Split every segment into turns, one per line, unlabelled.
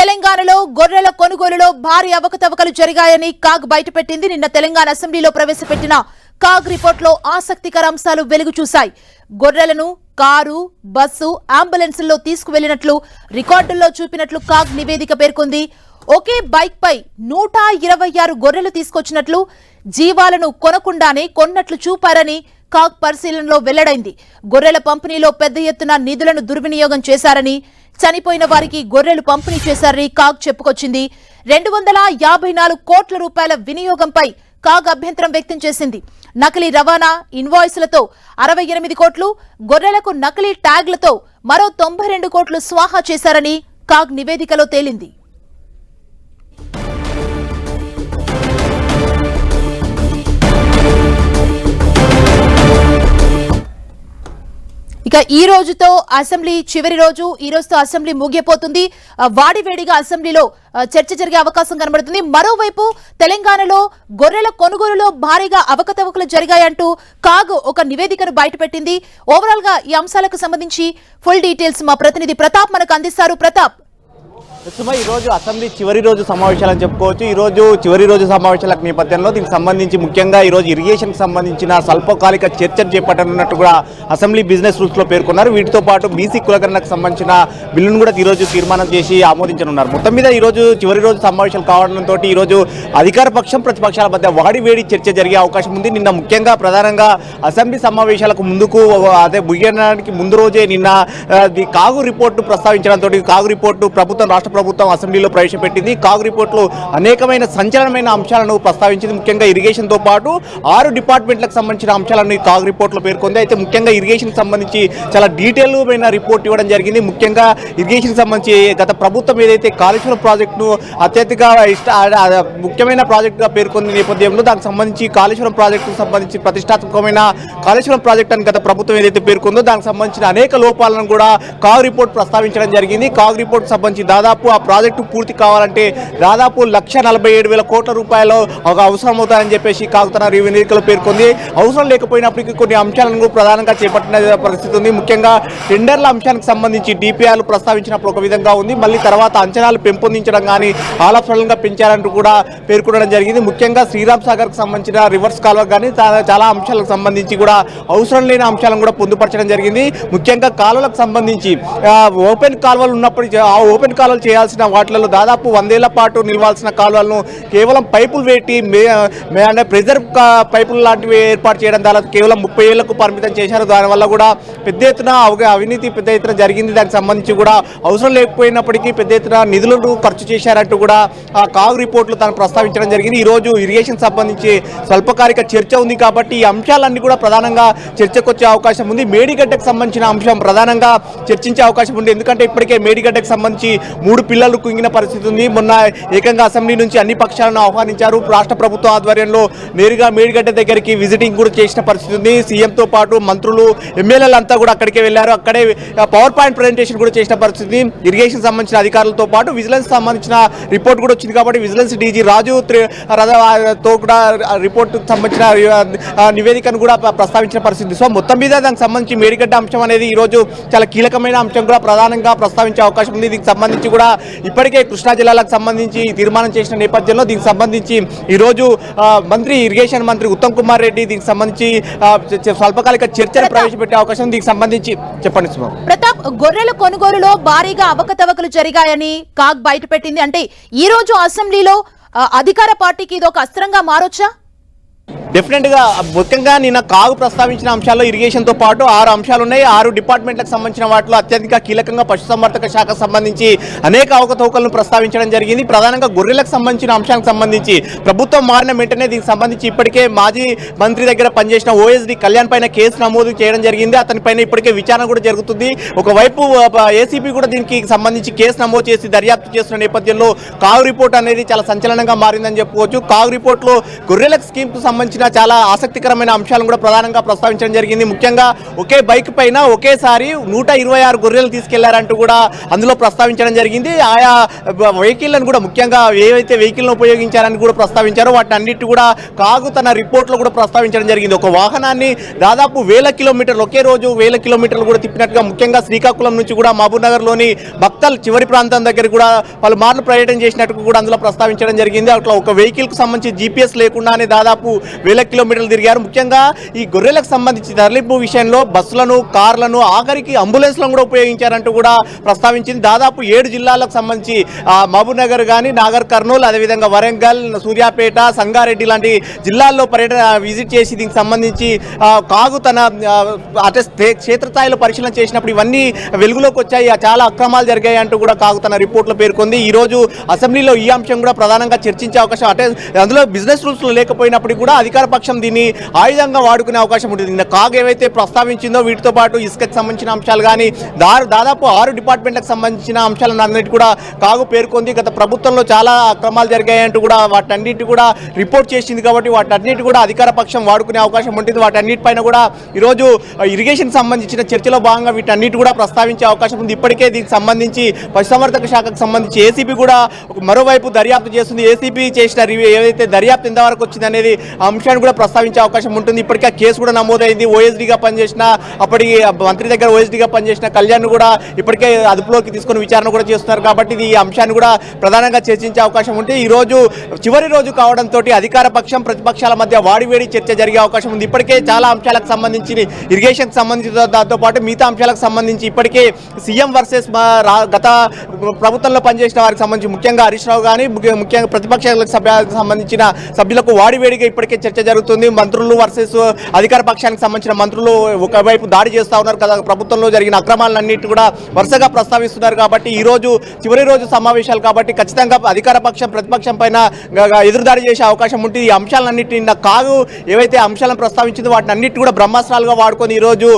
తెలంగాణలో గొర్రెల కొనుగోలులో భారీ అవకతవకలు జరిగాయని కాగ్ బయటపెట్టింది. నిన్న తెలంగాణ అసెంబ్లీలో ప్రవేశపెట్టిన కాగ్ రిపోర్టులో ఆసక్తికర అంశాలు వెలుగు చూశాయి. గొర్రెలను కారు బస్సు అంబులెన్సుల్లో తీసుకువెళ్ళినట్లు రికార్డుల్లో చూపినట్లు కాగ్ నివేదిక పేర్కొంది. ఒకే బైక్ పై నూట ఇరవై ఆరు గొర్రెలు తీసుకొచ్చినట్లు జీవాలను కొనకుండానే కొన్నట్లు చూపారని కాగ్ పరిశీలనలో వెల్లడైంది. గొర్రెల పంపిణీలో పెద్ద ఎత్తున నిధులను దుర్వినియోగం చేశారని చనిపోయిన వారికి గొర్రెలు పంపిణీ చేశారని కాగ్ చెప్పుకొచ్చింది. రెండు వందల యాభై నాలుగు కోట్ల రూపాయల వినియోగంపై కాగ్ అభ్యంతరం వ్యక్తం చేసింది. నకిలీ రవాణా ఇన్వాయిస్లతో అరవై ఎనిమిది కోట్లు గొర్రెలకు నకిలీ ట్యాగ్లతో మరో తొంభై రెండు కోట్లు స్వాహా చేశారని కాగ్ నివేదికలో తేలింది. ఇక ఈ రోజుతో అసెంబ్లీ చివరి రోజు ఈ రోజుతో అసెంబ్లీ ముగియపోతుంది వాడివేడిగా అసెంబ్లీలో చర్చ జరిగే అవకాశం కనబడుతుంది. మరోవైపు తెలంగాణలో గొర్రెల కొనుగోలులో భారీగా అవకతవకలు జరిగాయంటూ కాగ్ ఒక నివేదికను బయటపెట్టింది. ఓవరాల్గా ఈ అంశాలకు సంబంధించి ఫుల్ డీటెయిల్స్ మా ప్రతినిధి ప్రతాప్ మనకు అందిస్తారు. ప్రతాప్
సుమ ఈ రోజు అసెంబ్లీ చివరి రోజు సమావేశాలని చెప్పుకోవచ్చు. ఈ రోజు చివరి రోజు సమావేశాల నేపథ్యంలో దీనికి సంబంధించి ముఖ్యంగా ఈ రోజు ఇరిగేషన్ సంబంధించిన స్వల్పకాలిక చర్చలు చేపట్టనున్నట్టు కూడా అసెంబ్లీ బిజినెస్ రూల్స్లో పేర్కొన్నారు. వీటితో పాటు బీసీ కులకరణకు సంబంధించిన బిల్లును కూడా ఈ రోజు తీర్మానం చేసి ఆమోదించనున్నారు. మొత్తం మీద ఈ రోజు చివరి రోజు సమావేశాలు కావడంతో ఈ రోజు అధికార పక్షం ప్రతిపక్షాల మధ్య వాడివేడి చర్చ జరిగే అవకాశం ఉంది. నిన్న ముఖ్యంగా ప్రధానంగా అసెంబ్లీ సమావేశాలకు ముందుకు అదే ముగియడానికి ముందు రోజే నిన్న కాగు రిపోర్టు ప్రస్తావించడంతో కాగు రిపోర్టు ప్రభుత్వం రాష్ట్ర ప్రభుత్వం అసెంబ్లీలో ప్రవేశపెట్టింది. కాగు రిపోర్ట్లో అనేకమైన సంచలనమైన అంశాలను ప్రస్తావించింది. ముఖ్యంగా ఇరిగేషన్తో పాటు ఆరు డిపార్ట్మెంట్లకు సంబంధించిన అంశాలను ఈ కాగు రిపోర్టులో పేర్కొంది. అయితే ముఖ్యంగా ఇరిగేషన్కి సంబంధించి చాలా డీటెయిల్ అయిన రిపోర్ట్ ఇవ్వడం జరిగింది. ముఖ్యంగా ఇరిగేషన్ సంబంధించి గత ప్రభుత్వం ఏదైతే కాళేశ్వరం ప్రాజెక్టును అత్యధిక ఇష్ట ముఖ్యమైన ప్రాజెక్టుగా పేర్కొంది నేపథ్యంలో దానికి సంబంధించి కాళేశ్వరం ప్రాజెక్టుకు సంబంధించి ప్రతిష్టాత్మకమైన కాళేశ్వరం ప్రాజెక్ట్ అని గత ప్రభుత్వం ఏదైతే పేర్కొందో దానికి సంబంధించిన అనేక లోపాలను కూడా కాగ్ రిపోర్ట్ ప్రస్తావించడం జరిగింది. కాగ్ రిపోర్ట్ సంబంధించి దాదాపు ఆ ప్రాజెక్టు పూర్తి కావాలంటే దాదాపు లక్ష నలభై ఏడు వేల కోట్ల రూపాయలు ఒక అవసరం అవుతాయని చెప్పేసి కాగ్ తన నివేదికలో పేర్కొంది. అవసరం లేకపోయినప్పటికీ కొన్ని అంశాలను కూడా ప్రధానంగా చేపట్టిన పరిస్థితి ఉంది. ముఖ్యంగా టెండర్ల అంశానికి సంబంధించి డిపిఆర్లు ప్రస్తావించినప్పుడు ఒక విధంగా ఉంది. మళ్ళీ తర్వాత అంచనాలు పెంపొందించడం కానీ ఆలఫలంగా పెంచారంటూ కూడా పేర్కొనడం జరిగింది. ముఖ్యంగా శ్రీరామ్ సాగర్కి సంబంధించిన రివర్స్ కాలువ కానీ చాలా- అంశాలకు సంబంధించి కూడా అవసరం లేని అంశాలను కూడా పొందుపరచడం జరిగింది. ముఖ్యంగా కాలువలకు సంబంధించి ఓపెన్ కాలువలు ఉన్నప్పుడు ఆ ఓపెన్ కాలువలు చేయాల్సిన వాటిలలో దాదాపు వందేళ్ళ పాటు నిలవాల్సిన కాలువలను కేవలం పైపులు పెట్టి మే మే- అంటే ప్రెజర్ పైపులు లాంటివి ఏర్పాటు చేయడం ద్వారా కేవలం ముప్పై ఏళ్ళకు పరిమితం చేశారు. దానివల్ల కూడా పెద్ద ఎత్తున అవినీతి పెద్ద ఎత్తున జరిగింది. దానికి సంబంధించి కూడా అవసరం లేకపోయినప్పటికీ పెద్ద ఎత్తున నిధులను ఖర్చు చేశారంటూ కూడా ఆ కాగు రిపోర్ట్లు తను ప్రస్తావించడం జరిగింది. ఈరోజు ఇరిగేషన్ సంబంధించి స్వల్పకాలిక చర్చ ఉంది కాబట్టి ఈ అంశాలన్నీ కూడా ప్రధానంగా చర్చకు వచ్చే అవకాశం ఉంది. మేడిగడ్డకు సంబంధించిన అంశం ప్రధానంగా చర్చించే అవకాశం ఉంది. ఎందుకంటే ఇప్పటికే మేడిగడ్డకు సంబంధించి మూడు పిల్లలు కుంగిన పరిస్థితి ఉంది. మొన్న ఏకంగా అసెంబ్లీ నుంచి అన్ని పక్షాలను ఆహ్వానించారు. రాష్ట్ర ప్రభుత్వ ఆధ్వర్యంలో నేరుగా మేడిగడ్డ దగ్గరికి విజిటింగ్ కూడా చేసిన పరిస్థితి ఉంది. సీఎంతో పాటు మంత్రులు ఎమ్మెల్యేలు అంతా కూడా అక్కడికే వెళ్ళారు. అక్కడే పవర్ పాయింట్ ప్రజెంటేషన్ కూడా చేసిన పరిస్థితి ఇరిగేషన్ సంబంధించిన అధికారులతో పాటు విజిలెన్స్ సంబంధించిన రిపోర్ట్ కూడా వచ్చింది కాబట్టి విజిలెన్స్ డీజీ రాజు త్రి- తో కూడా రిపోర్ట్ సంబంధించిన నివేదికను కూడా ప్రస్తావించిన పరిస్థితి సో మొత్తం మీద దానికి సంబంధించి మేడిగడ్డ అంశం అనేది ఈ రోజు చాలా కీలకమైన అంశం కూడా ప్రధానంగా ప్రస్తావించే అవకాశం ఉంది. దీనికి సంబంధించి కూడా ఇప్పటికే కృష్ణా జిల్లాలకు సంబంధించి తీర్మానం చేసిన నేపథ్యంలో దీనికి సంబంధించి ఈ రోజు ఆ, మంత్రి ఇరిగేషన్ మంత్రి ఉత్తమ్ కుమార్ రెడ్డి దీనికి సంబంధించి స్వల్పకాలిక చర్చలు ప్రవేశపెట్టే అవకాశం. దీనికి సంబంధించి. చెప్పండి సుమా.
ప్రతాప్ గొర్రెల కొనుగోలులో భారీగా అవకతవకలు జరిగాయని కాగ్ బయటపెట్టింది. అంటే ఈ రోజు అసెంబ్లీలో అధికార పార్టీకి ఇది ఒక అస్త్రంగా మారొచ్చా?
డెఫినెట్గా ముఖ్యంగా నిన్న కాగు ప్రస్తావించిన అంశాల్లో ఇరిగేషన్తో పాటు ఆరు అంశాలు ఉన్నాయి. ఆరు డిపార్ట్మెంట్లకు సంబంధించిన వాటిలో అత్యధిక కీలకంగా పశుసంవర్ధక శాఖకు సంబంధించి అనేక అవకతవకలను ప్రస్తావించడం జరిగింది. ప్రధానంగా గొర్రెలకు సంబంధించిన అంశానికి సంబంధించి ప్రభుత్వం మారిన వెంటనే దీనికి సంబంధించి ఇప్పటికే మాజీ మంత్రి దగ్గర పనిచేసిన ఓఎస్డి కళ్యాణ్ పైన కేసు నమోదు చేయడం జరిగింది. అతని పైన ఇప్పటికే విచారణ కూడా జరుగుతుంది. ఒకవైపు ఏసీపీ కూడా దీనికి సంబంధించి కేసు నమోదు చేసి దర్యాప్తు చేస్తున్న నేపథ్యంలో కాగు రిపోర్ట్ అనేది చాలా సంచలనంగా మారిందని చెప్పుకోవచ్చు. కాగు రిపోర్ట్లో గొర్రెలకు స్కీమ్కు సంబంధించిన సంబంధించిన చాలా ఆసక్తికరమైన అంశాలను కూడా ప్రధానంగా ప్రస్తావించడం జరిగింది. ముఖ్యంగా ఒకే బైక్ పైన ఒకేసారి నూట ఇరవై ఆరు గొర్రెలు తీసుకెళ్ళారంటూ కూడా అందులో ప్రస్తావించడం జరిగింది. ఆయా వెహికల్లను కూడా ముఖ్యంగా ఏవైతే వెహికల్ను ఉపయోగించారని కూడా ప్రస్తావించారో వాటిని అన్నిటి కూడా కాగు తన రిపోర్ట్లో కూడా ప్రస్తావించడం జరిగింది. ఒక వాహనాన్ని దాదాపు వేల కిలోమీటర్లు ఒకే రోజు వేల కిలోమీటర్లు కూడా తిప్పినట్టుగా ముఖ్యంగా శ్రీకాకుళం నుంచి కూడా మహబూబ్ నగర్లోని భక్తల్ చివరి ప్రాంతం దగ్గర కూడా పలు మార్లు పర్యటన చేసినట్టు కూడా అందులో ప్రస్తావించడం జరిగింది. అట్లా ఒక వెహికల్కు సంబంధించి జీపీఎస్ లేకుండానే దాదాపు వేల కిలోమీటర్లు తిరిగారు. ముఖ్యంగా ఈ గొర్రెలకు సంబంధించి తరలింపు విషయంలో బస్సులను కార్లను ఆఖరికి అంబులెన్స్లను కూడా ఉపయోగించారంటూ కూడా ప్రస్తావించింది. దాదాపు ఏడు జిల్లాలకు సంబంధించి మహబూబ్ మహబూబ్నగర్ కానీ నాగర్ కర్నూలు అదేవిధంగా వరంగల్ సూర్యాపేట సంగారెడ్డి లాంటి జిల్లాల్లో పర్యటన విజిట్ చేసి దీనికి సంబంధించి కాగు తన అంటే క్షేత్రస్థాయిలో పరిశీలన చేసినప్పుడు ఇవన్నీ వెలుగులోకి వచ్చాయి. ఆ, చాలా అక్రమాలు జరిగాయి అంటూ కూడా కాగు తన రిపోర్ట్లో పేర్కొంది. ఈ రోజు అసెంబ్లీలో ఈ అంశం కూడా ప్రధానంగా చర్చించే అవకాశం అంటే అందులో బిజినెస్ రూల్స్ లేకపోయినప్పటికీ కూడా అధికార పక్షం దీన్ని ఆయుధంగా వాడుకునే అవకాశం ఉంటుంది. నిన్న కాగ్ ఏవైతే ప్రస్తావించిందో వీటితో పాటు ఇసుకకు సంబంధించిన అంశాలు కానీ దారు దాదాపు ఆరు డిపార్ట్మెంట్లకు సంబంధించిన అంశాలను అన్నిటి కూడా కాగు పేర్కొంది. గత ప్రభుత్వంలో చాలా అక్రమాలు జరిగాయంటూ కూడా వాటన్నిటి కూడా రిపోర్ట్ చేసింది కాబట్టి వాటన్నిటి కూడా అధికార పక్షం వాడుకునే అవకాశం ఉంటుంది. వాటన్నిటిపైన కూడా ఈరోజు ఇరిగేషన్ సంబంధించిన చర్చలో భాగంగా వీటన్నిటి కూడా ప్రస్తావించే అవకాశం ఉంది. ఇప్పటికే దీనికి సంబంధించి పశుసంవర్ధక శాఖకు సంబంధించి ఏసీబీ కూడా మరోవైపు దర్యాప్తు చేస్తుంది. ఏసీబీ చేసిన ఏదైతే దర్యాప్తు ఎంతవరకు వచ్చింది అనేది అంశం విషయాన్ని కూడా ప్రస్తావించే అవకాశం ఉంటుంది. ఇప్పటికే కేసు కూడా నమోదైంది. ఓఎస్డీగా పనిచేసిన అప్పటి మంత్రి దగ్గర ఓఎస్డీగా పనిచేసిన కళ్యాణ్ కూడా ఇప్పటికే అదుపులోకి తీసుకొని విచారణ కూడా చేస్తున్నారు. కాబట్టి ఇది ఈ అంశాన్ని కూడా ప్రధానంగా చర్చించే అవకాశం ఉంటే ఈ రోజు చివరి రోజు కావడంతో అధికార పక్షం ప్రతిపక్షాల మధ్య వాడివేడి చర్చ జరిగే అవకాశం ఉంది. ఇప్పటికే చాలా అంశాలకు సంబంధించి ఇరిగేషన్కి సంబంధించిన దాంతో పాటు మిగతా అంశాలకు సంబంధించి ఇప్పటికే సీఎం వర్సెస్ గత ప్రభుత్వంలో పనిచేసిన వారికి సంబంధించి ముఖ్యంగా హరీష్ రావు కానీ ముఖ్యంగా ప్రతిపక్షాలకు సభ్యులకు సంబంధించిన సభ్యులకు వాడివేడిగా ఇప్పటికే చర్చ జరుగుతుంది. మంత్రులు వర్సెస్ అధికార పక్షానికి సంబంధించిన మంత్రులు ఒకవైపు దాడి చేస్తూ ఉన్నారు కదా. ప్రభుత్వంలో జరిగిన అక్రమాలన్నింటి కూడా వరుసగా ప్రస్తావిస్తున్నారు కాబట్టి ఈ రోజు చివరి రోజు సమావేశాలు కాబట్టి ఖచ్చితంగా అధికార పక్షం ప్రతిపక్షం పైన ఎదురుదాడి చేసే అవకాశం ఉంటుంది. ఈ అంశాలన్నింటినీ కాదు కాగు ఏవైతే అంశాలను ప్రస్తావించిందో వాటిని అన్నిటి కూడా బ్రహ్మాస్త్రాలుగా వాడుకొని ఈ రోజు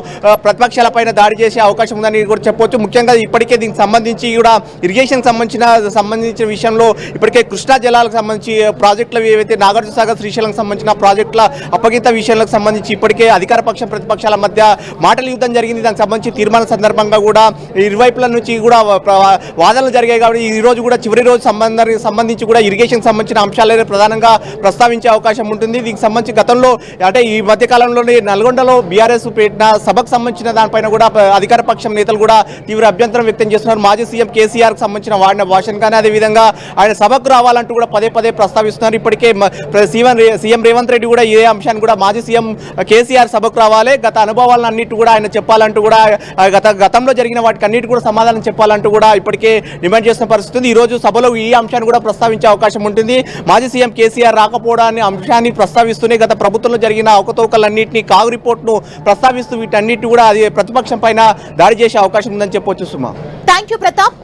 ప్రతిపక్షాల పైన దాడి చేసే అవకాశం ఉందని కూడా చెప్పొచ్చు. ముఖ్యంగా ఇప్పటికే దీనికి సంబంధించి కూడా ఇరిగేషన్ సంబంధించిన సంబంధించిన విషయంలో ఇప్పటికే కృష్ణా జలాలకు సంబంధించి ప్రాజెక్టులు ఏవైతే నాగార్జున సాగర్ శ్రీశైలం సంబంధించిన ప్రాజెక్టుల అప్పగిత విషయాలకు సంబంధించి ఇప్పటికే అధికార పక్షం ప్రతిపక్షాల మధ్య మాటల యుద్ధం జరిగింది. దానికి సంబంధించి తీర్మానం సందర్భంగా కూడా ఇరువైపుల నుంచి కూడా వాదనలు జరిగాయి కాబట్టి ఈ రోజు కూడా చివరి రోజు సంబంధానికి సంబంధించి కూడా ఇరిగేషన్ సంబంధించిన అంశాలనే ప్రధానంగా ప్రస్తావించే అవకాశం ఉంటుంది. దీనికి సంబంధించి గతంలో అంటే ఈ మధ్య కాలంలోనే నల్గొండలో బీఆర్ఎస్ పెట్టిన సభకు సంబంధించిన దానిపైన కూడా అధికార పక్షం నేతలు కూడా తీవ్ర అభ్యంతరం వ్యక్తం చేస్తున్నారు. మాజీ సీఎం కేసీఆర్కి సంబంధించిన వాడిన భాషను కానీ అదేవిధంగా ఆయన సభకు రావాలంటూ కూడా పదే పదే ప్రస్తావిస్తున్నారు. ఇప్పటికే సీఎం సీఎం రేవంత్ రెడ్డి కూడా ఇదే అంశాన్ని కూడా మాజీ సీఎం కేసీఆర్ సభకు రావాలి. గత అనుభవాలను అన్నిటి కూడా ఆయన చెప్పాలంటూ కూడా గత గతంలో జరిగిన వాటికి అన్నిటి కూడా సమాధానం చెప్పాలంటూ కూడా ఇప్పటికే డిమాండ్ చేసిన పరిస్థితి ఉంది ఈ రోజు సభలో ఈ అంశాన్ని కూడా ప్రస్తావించే అవకాశం ఉంటుంది. మాజీ సీఎం కేసీఆర్ రాకపోవడాన్ని అంశాన్ని ప్రస్తావిస్తూనే గత ప్రభుత్వంలో జరిగిన అవకతవకలన్నింటినీ కాగు రిపోర్ట్ను ప్రస్తావిస్తూ వీటన్నిటి కూడా అది ప్రతిపక్షం పైన దాడి చేసే అవకాశం ఉందని చెప్పొచ్చు సుమా.
Thank you Pratap